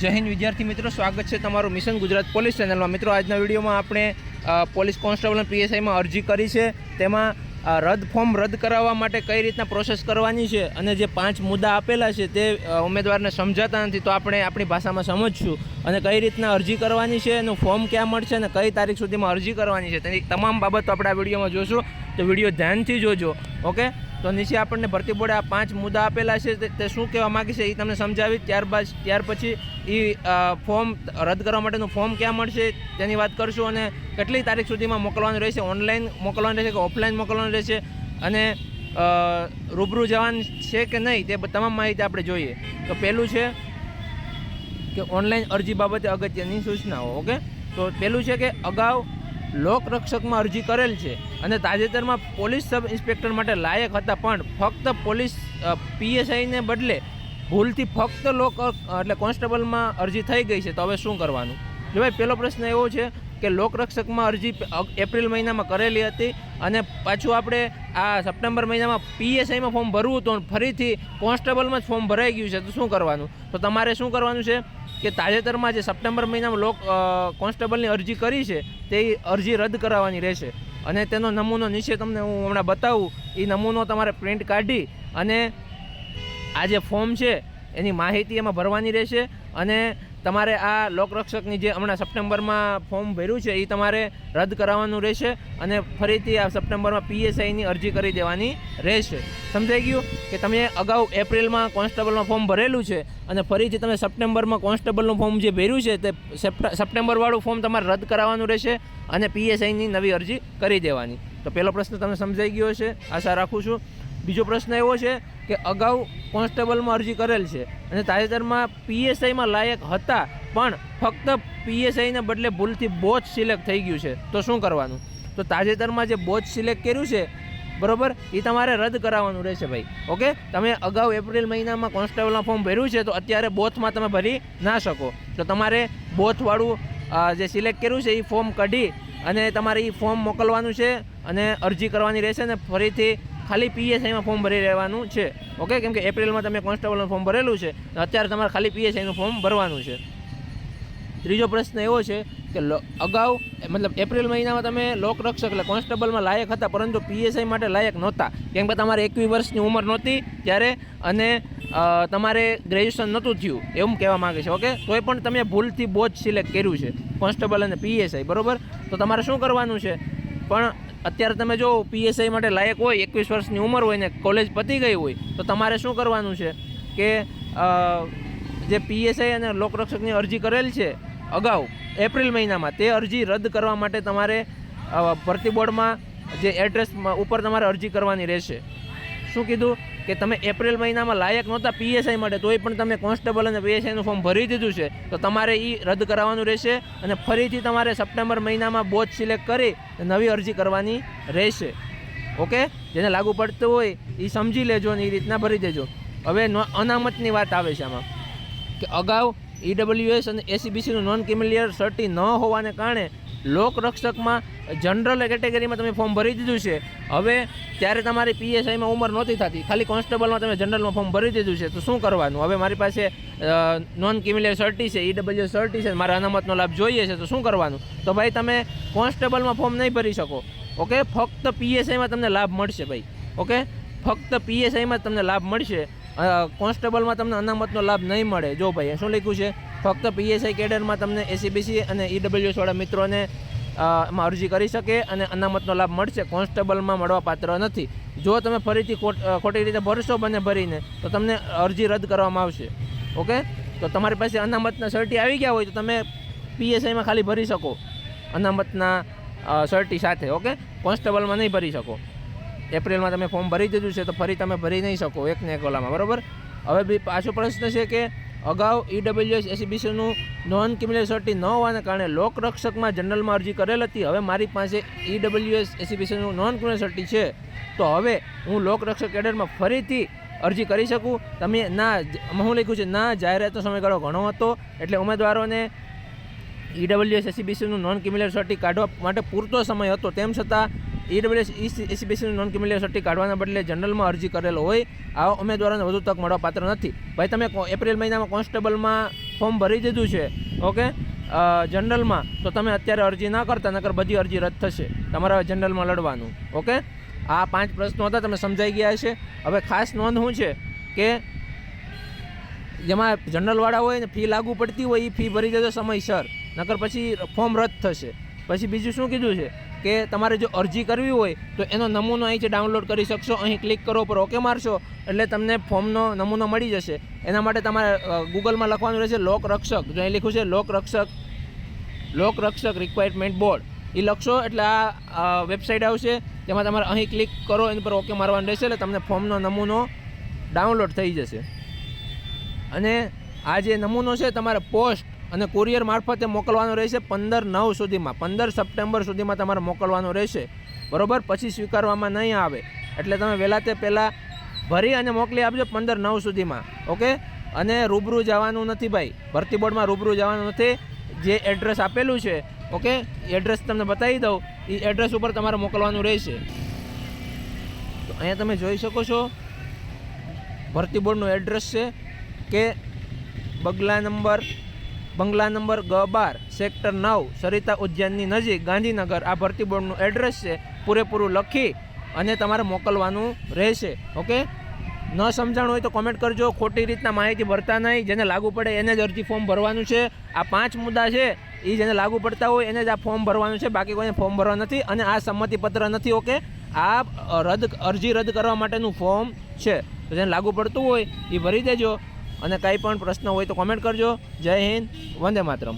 જય હિન્દ વિદ્યાર્થી મિત્રો, સ્વાગત છે તમારું મિશન ગુજરાત પોલીસ ચેનલમાં. મિત્રો, આજના વિડીયોમાં આપણે પોલીસ કોન્સ્ટેબલ અને પીએસઆઈમાં અરજી કરી છે. તેમાં રદ ફોર્મ રદ કરાવવા માટે કઈ રીતના પ્રોસેસ કરવાની છે અને જે પાંચ મુદ્દા આપેલા છે તે ઉમેદવારને સમજાતા નથી. તો આપણે આપણી ભાષામાં સમજશું અને કઈ રીતના અરજી કરવાની છે, એનું ફોર્મ ક્યાં મળશે અને કઈ તારીખ સુધીમાં અરજી કરવાની છે. તેની તમામ બાબતો આપણે આ વિડીયોમાં જોશું. તો વીડિયો ધ્યાનથી જોજો, ઓકે? તો નીચે આપણને ભરતી બોર્ડે આ પાંચ મુદ્દા આપેલા છે, તે- શું કહેવા માગે છે એ તમને સમજાવી ત્યારબાદ ત્યાર પછી એ ફોર્મ રદ કરવા માટેનું ફોર્મ ક્યાં મળશે તેની વાત કરશું અને કેટલી તારીખ સુધીમાં મોકલવાનું રહેશે, ઓનલાઈન મોકલવાનું રહેશે કે ઓફલાઈન મોકલવાનું રહેશે અને રૂબરૂ જવાનું છે કે નહીં તે તમામ માહિતી આપણે જોઈએ. તો પહેલું છે કે ઓનલાઈન અરજી બાબતે અગત્યની સૂચનાઓ, ઓકે? તો પહેલું છે કે અગાઉ લોકરક્ષકમાં અરજી કરેલ છે અને તાજેતરમાં પોલીસ સબ ઇન્સ્પેક્ટર માટે લાયક હતા, પણ ફક્ત પોલીસ પીએસઆઈને બદલે ભૂલથી ફક્ત લોક એટલે કોન્સ્ટેબલમાં અરજી થઈ ગઈ છે. તો હવે શું કરવાનું? જો ભાઈ પહેલો પ્રશ્ન એવો છે કે લોકરક્ષકમાં અરજી એપ્રિલ મહિનામાં કરેલી હતી અને પાછું આપણે આ સપ્ટેમ્બર મહિનામાં પીએસઆઈમાં ફોર્મ ભરવું હતું ફરીથી કોન્સ્ટેબલમાં જ ફોર્મ ભરાઈ ગયું છે. તો શું કરવાનું? તો તમારે શું કરવાનું છે? કે તાજેતરમાં જે સપ્ટેમ્બર મહિનામાં લોક કોન્સ્ટેબલની અરજી કરી છે, તે અરજી રદ કરાવવાની રહેશે. અને તેનો નમૂનો નીચે તમને હું હમણાં બતાવું. એ નમૂનો તમારે પ્રિન્ટ કાઢી અને આ જે ફોર્મ છે એની માહિતી એમાં ભરવાની રહેશે અને તમારે આ લોકરક્ષકની જે હમણાં સપ્ટેમ્બરમાં ફોર્મ ભર્યું છે, એ તમારે રદ કરાવવાનું રહેશે અને ફરીથી આ સપ્ટેમ્બરમાં પીએસઆઈની અરજી કરી દેવાની રહેશે. સમજાઈ ગયું કે તમે અગાઉ એપ્રિલમાં કોન્સ્ટેબલમાં ફોર્મ ભરેલું છે અને ફરીથી તમે સપ્ટેમ્બરમાં કોન્સ્ટેબલનું ફોર્મ જે ભર્યું છે, તે સેપ્ટ- સપ્ટેમ્બરવાળું ફોર્મ તમારે રદ કરાવવાનું રહેશે અને પીએસઆઈની નવી અરજી કરી દેવાની. તો પહેલો પ્રશ્ન તમને સમજાઈ ગયો છે આશા રાખું છું બીજો પ્રશ્ન એવો છે કે અગાઉ કોન્સ્ટેબલમાં અરજી કરેલ છે અને તાજેતરમાં પીએસઆઈમાં લાયક હતા, પણ ફક્ત પીએસઆઈને બદલે ભૂલથી બોચ સિલેક્ટ થઈ ગયું છે. તો શું કરવાનું? તો તાજેતરમાં જે બોચ સિલેક્ટ કર્યું છે, બરોબર? એ તમારે રદ કરાવવાનું રહેશે ભાઈ. ઓકે? તમે અગાઉ એપ્રિલ મહિનામાં કોન્સ્ટેબલમાં ફોર્મ ભર્યું છે, તો અત્યારે બોથમાં તમે ભરી ના શકો. તો તમારે બોથવાળું જે સિલેક્ટ કર્યું છે એ ફોર્મ કાઢી અને તમારે એ ફોર્મ મોકલવાનું છે અને અરજી કરવાની રહેશે ને ફરીથી ખાલી પીએસઆઈમાં ફોર્મ ભરી રહેવાનું છે. ઓકે કેમ કે એપ્રિલમાં તમે કોન્સ્ટેબલનું ફોર્મ ભરેલું છે. અત્યારે તમારે ખાલી પીએસઆઈનું ફોર્મ ભરવાનું છે. ત્રીજો પ્રશ્ન એવો છે કે અગાઉ મતલબ એપ્રિલ મહિનામાં તમે લોકરક્ષક એટલે કોન્સ્ટેબલમાં લાયક હતા, પરંતુ પીએસઆઈ માટે લાયક નહોતા. કેમ કે તમારે એકવીસ વર્ષની ઉંમર નહોતી ત્યારે અને તમારે ગ્રેજ્યુએશન નહોતું થયું, એવું કહેવા માગે છે. ઓકે તોય પણ તમે ભૂલથી બોજ સિલેક્ટ કર્યું છે કોન્સ્ટેબલ અને પીએસઆઈ બરાબર? તો તમારે શું કરવાનું છે? પણ અત્યારે તમે જો પીએસઆઈ માટે લાયક હોય, એકવીસ વર્ષની ઉંમર હોય ને કોલેજ પતી ગઈ હોય, તો તમારે શું કરવાનું છે? કે જે પીએસઆઈ અને લોકરક્ષકની અરજી કરેલ છે, અગાઉ, એપ્રિલ મહિનામાં, તે અરજી રદ કરવા માટે તમારે ભરતી બોર્ડમાં જે એડ્રેસ ઉપર તમારે અરજી કરવાની રહેશે. શું કીધું? કે તમે એપ્રિલ મહિનામાં લાયક નહોતા પીએસઆઈ માટે, તોય પણ તમે કોન્સ્ટેબલ અને પીએસઆઈનું ફોર્મ ભરી દીધું છે. તો તમારે એ રદ કરાવવાનું રહેશે અને ફરીથી તમારે સપ્ટેમ્બર મહિનામાં બોજ સિલેક્ટ કરી નવી અરજી કરવાની રહેશે. ઓકે? જેને લાગુ પડતું હોય એ સમજી લેજો અને એ રીતના ભરી દેજો. હવે અનામતની વાત આવે છે આમાં. કે અગાઉ ઈડબ્લ્યુએસ અને એસીબીસીનું નોન ક્રિમિલિયર સર્ટી ન હોવાને કારણે લોકરક્ષકમાં જનરલ કેટેગરીમાં તમે ફોર્મ ભરી દીધું છે. હવે ત્યારે તમારી પીએસઆઈમાં ઉંમર નહોતી થતી. ખાલી કોન્સ્ટેબલમાં તમે જનરલમાં ફોર્મ ભરી દીધું છે. તો શું કરવાનું? હવે મારી પાસે નોન કિમિલિયર સર્ટી છે ઈડબલ્યુ સર્ટી છે, મારા અનામતનો લાભ જોઈએ છે. તો શું કરવાનું? તો ભાઈ તમે કોન્સ્ટેબલમાં ફોર્મ નહીં ભરી શકો. ઓકે? ફક્ત પીએસઆઈમાં તમને લાભ મળશે ભાઈ. ઓકે? ફક્ત પીએસઆઈમાં તમને લાભ મળશે. કોન્સ્ટેબલમાં તમને અનામતનો લાભ નહીં મળે. જો ભાઈ, શું લખ્યું છે? ફક્ત પીએસઆઈ કેડરમાં તમને એસીબીસી અને ઈડબ્લ્યુએસ વાળા મિત્રોને માં અરજી કરી શકે અને અનામતનો લાભ મળશે. કોન્સ્ટેબલમાં મળવા પાત્ર નથી. જો તમે ફરીથી ખોટ- રીતે ભરશો બને ભરીને, તો તમને અરજી રદ કરવામાં આવશે. ઓકે? તો તમારી પાસે અનામતના સર્ટી આવી ગયા હોય તો તમે પીએસઆઈમાં ખાલી ભરી શકો. અનામતના સર્ટી સાથે, ઓકે? કોન્સ્ટેબલમાં નહીં ભરી શકો. એપ્રિલમાં તમે ફોર્મ ભરી દીધું છે તો ફરી તમે ભરી નહીં શકો. એકને એક ઓલામાં, બરાબર? હવે બી પાછો પ્રશ્ન છે કે અગાઉ ઈડબ્લ્યુએસ એસીબીસીનું નોન ક્રિમિનલ સર્ટી ન હોવાને કારણે લોકરક્ષકમાં જનરલમાં અરજી કરેલ હતી. હવે મારી પાસે ઈડબ્લ્યુએસ એસીબીસીનું નોન ક્રિમિનલ સર્ટી છે. તો હવે હું લોકરક્ષક કેડરમાં ફરીથી અરજી કરી શકું? તમે ના હું લખ્યું છે? ના, જાહેરાતનો સમયગાળો ઘણો હતો. એટલે ઉમેદવારોને ઈડબ્લ્યુએસ એસીબીસીનું નોન ક્રિમિનલ સર્ટી કાઢવા માટે પૂરતો સમય હતો. તેમ છતાં ઈડબ્લ્યુએસ એસીબીસીનું નોન ક્રિમિનલ સર્ટી કાઢવાના બદલે જનરલમાં અરજી કરેલો હોય આવા ઉમેદવારોને વધુ તક મળવા પાત્ર નથી. ભાઈ, તમે એપ્રિલ મહિનામાં કોન્સ્ટેબલમાં ફોર્મ ભરી દીધું છે, ઓકે? જનરલમાં, તો તમે અત્યારે અરજી ના કરતા, નકર બધી અરજી રદ થશે. તમારે જનરલમાં લડવાનું, ઓકે? આ પાંચ પ્રશ્નો હતા, તમે સમજાઈ ગયા છે હવે ખાસ નોંધ શું છે કે જેમાં જનરલવાળા હોય ને ફી લાગુ પડતી હોય એ ફી ભરી દેજો સમયસર. નકર પછી ફોર્મ રદ થશે. પછી બીજું શું કીધું છે કે તમારે જો અરજી કરવી હોય તો એનો નમૂનો અહીંથી ડાઉનલોડ કરી શકશો. અહીં ક્લિક કરો પર ઓકે મારશો એટલે તમને ફોર્મનો નમૂનો મળી જશે. એના માટે તમારે ગૂગલમાં લખવાનું રહેશે લોક રક્ષક. જો અહીં લખ્યું છે લોક રક્ષક લોક રક્ષક રિક્વાયરમેન્ટ બોર્ડ એ લખશો એટલે આ વેબસાઇટ આવશે. તેમાં તમારે અહીં ક્લિક કરો, એની પર ઓકે મારવાનું રહેશે એટલે તમને ફોર્મનો નમૂનો ડાઉનલોડ થઈ જશે. અને આ જે નમૂનો છે, તમારે પોસ્ટ અને કુરિયર મારફતે મોકલવાનો રહેશે પંદર નવ સુધીમાં, પંદર સપ્ટેમ્બર સુધીમાં તમારે મોકલવાનો રહેશે. બરાબર? પછી સ્વીકારવામાં નહીં આવે. એટલે તમે વહેલા તે પહેલાં ભરી અને મોકલી આપજો પંદર નવ સુધીમાં. ઓકે? અને રૂબરૂ જવાનું નથી ભાઈ. ભરતી બોર્ડમાં રૂબરૂ જવાનું નથી. જે એડ્રેસ આપેલું છે, ઓકે? એડ્રેસ તમને બતાવી દઉં. એ એડ્રેસ ઉપર તમારે મોકલવાનું રહેશે. તો અહીંયા તમે જોઈ શકો છો, ભરતી બોર્ડનું એડ્રેસ છે કે બગલા નંબર બંગલા નંબર ગ બાર, સેક્ટર નવ, સરિતા ઉદ્યાનની નજીક ગાંધીનગર. આ ભરતી બોર્ડનું એડ્રેસ છે, પૂરેપૂરું લખી અને તમારે મોકલવાનું રહેશે ઓકે ન સમજાણું હોય તો કોમેન્ટ કરજો. ખોટી રીતના માહિતી ભરતા નહીં. જેને લાગુ પડે એને જ અરજી ફોર્મ ભરવાનું છે. આ પાંચ મુદ્દા છે. એ જેને લાગુ પડતા હોય એને જ આ ફોર્મ ભરવાનું છે. બાકી કોઈને ફોર્મ ભરવા નથી અને આ સંમતિપત્ર નથી ઓકે આ રદ, અરજી રદ કરવા માટેનું ફોર્મ છે. તો જેને લાગુ પડતું હોય એ ભરી દેજો. અને કાંઈ પણ પ્રશ્ન હોય તો કોમેન્ટ કરજો. જય હિન્દ વંદે માતરમ.